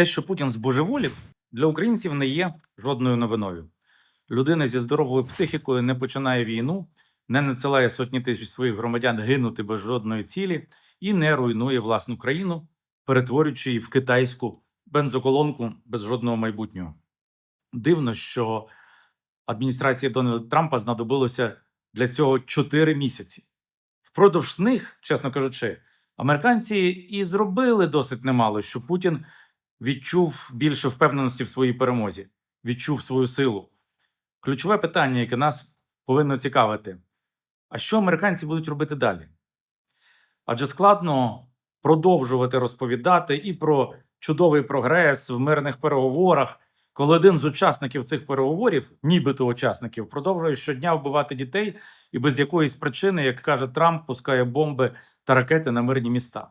Те, що Путін збожеволів, для українців не є жодною новиною. Людина зі здоровою психікою не починає війну, не надсилає сотні тисяч своїх громадян гинути без жодної цілі і не руйнує власну країну, перетворюючи її в китайську бензоколонку без жодного майбутнього. Дивно, що адміністрації Дональда Трампа знадобилося для цього 4 місяці. Впродовж них, чесно кажучи, американці і зробили досить немало, що Путін відчув більше впевненості в своїй перемозі, відчув свою силу. Ключове питання, яке нас повинно цікавити: а що американці будуть робити далі? Адже складно продовжувати розповідати і про чудовий прогрес в мирних переговорах, коли один з учасників цих переговорів, нібито учасників, продовжує щодня вбивати дітей і без якоїсь причини, як каже Трамп, пускає бомби та ракети на мирні міста.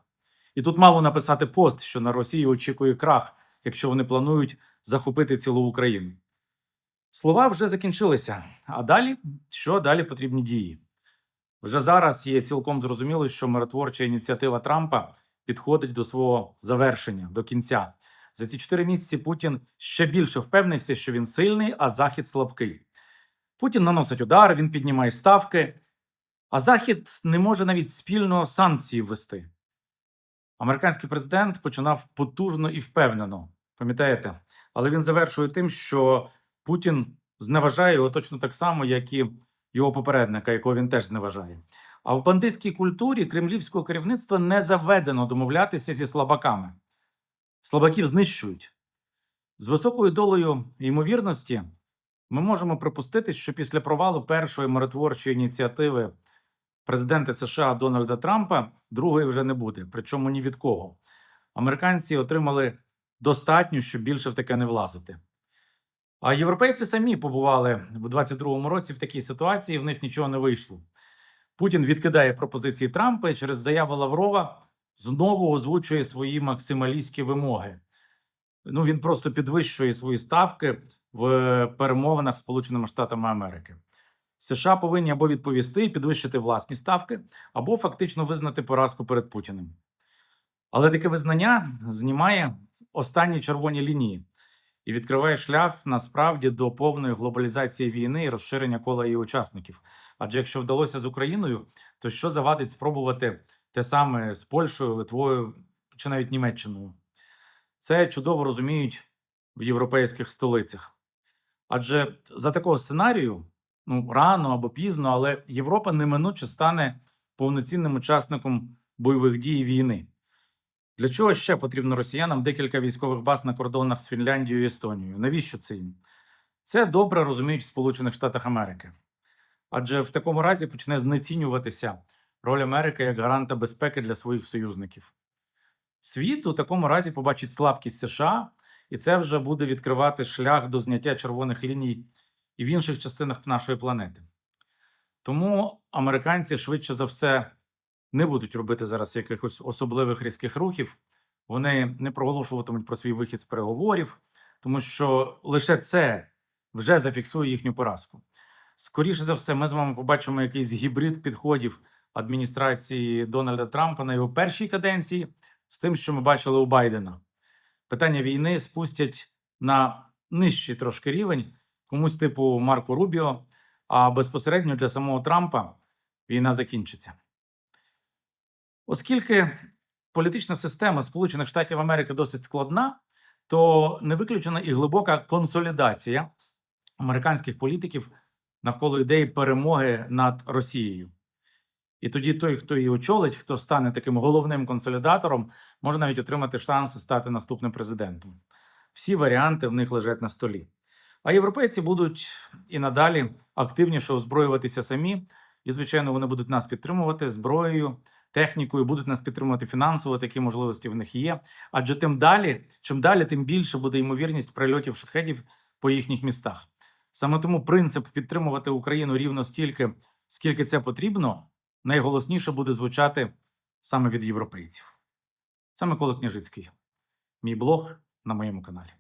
І тут мало написати пост, що на Росії очікує крах, якщо вони планують захопити цілу Україну. Слова вже закінчилися. А далі що далі потрібні дії? Вже зараз є цілком зрозуміло, що миротворча ініціатива Трампа підходить до свого завершення, до кінця. За ці чотири місяці Путін ще більше впевнився, що він сильний, а Захід слабкий. Путін наносить удар, він піднімає ставки, а Захід не може навіть спільно санкції ввести. Американський президент починав потужно і впевнено, пам'ятаєте? Але він завершує тим, що Путін зневажає його точно так само, як і його попередника, якого він теж зневажає. А в бандитській культурі кремлівського керівництва не заведено домовлятися зі слабаками. Слабаків знищують. З високою долею ймовірності ми можемо припустити, що після провалу першої миротворчої ініціативи президента США Дональда Трампа другої вже не буде, причому ні від кого. Американці отримали достатньо, щоб більше в таке не влазити. А європейці самі побували в 22-му році в такій ситуації, в них нічого не вийшло. Путін відкидає пропозиції Трампа і через заяву Лаврова знову озвучує свої максималістські вимоги. Ну він просто підвищує свої ставки в перемовинах з Сполученими Штатами Америки. США повинні або відповісти і підвищити власні ставки, або фактично визнати поразку перед Путіним. Але таке визнання знімає останні червоні лінії і відкриває шлях насправді до повної глобалізації війни і розширення кола її учасників. Адже якщо вдалося з Україною, то що завадить спробувати те саме з Польщею, Литвою чи навіть Німеччиною? Це чудово розуміють в європейських столицях. Адже за такого сценарію, ну рано або пізно, але Європа неминуче стане повноцінним учасником бойових дій війни. Для чого ще потрібно росіянам декілька військових баз на кордонах з Фінляндією і Естонією? Навіщо це їм? Це добре розуміють в Сполучених Штатах Америки. Адже в такому разі почне знецінюватися роль Америки як гаранта безпеки для своїх союзників. Світ у такому разі побачить слабкість США, і це вже буде відкривати шлях до зняття червоних ліній і в інших частинах нашої планети. Тому американці швидше за все не будуть робити зараз якихось особливих різких рухів. Вони не проголошуватимуть про свій вихід з переговорів, тому що лише це вже зафіксує їхню поразку. Скоріше за все, ми з вами побачимо якийсь гібрид підходів адміністрації Дональда Трампа на його першій каденції з тим, що ми бачили у Байдена. Питання війни спустять на нижчий трошки рівень комусь типу Марко Рубіо, а безпосередньо для самого Трампа війна закінчиться. Оскільки політична система Сполучених Штатів Америки досить складна, то не виключена і глибока консолідація американських політиків навколо ідеї перемоги над Росією. І тоді той, хто її очолить, хто стане таким головним консолідатором, може навіть отримати шанс стати наступним президентом. Всі варіанти в них лежать на столі. А європейці будуть і надалі активніше озброюватися самі, і, звичайно, вони будуть нас підтримувати зброєю, технікою, будуть нас підтримувати фінансово, такі можливості в них є. Адже тим далі, чим далі, тим більше буде ймовірність прильотів шахедів по їхніх містах. Саме тому принцип підтримувати Україну рівно стільки, скільки це потрібно, найголосніше буде звучати саме від європейців. Це Микола Княжицький, мій блог на моєму каналі.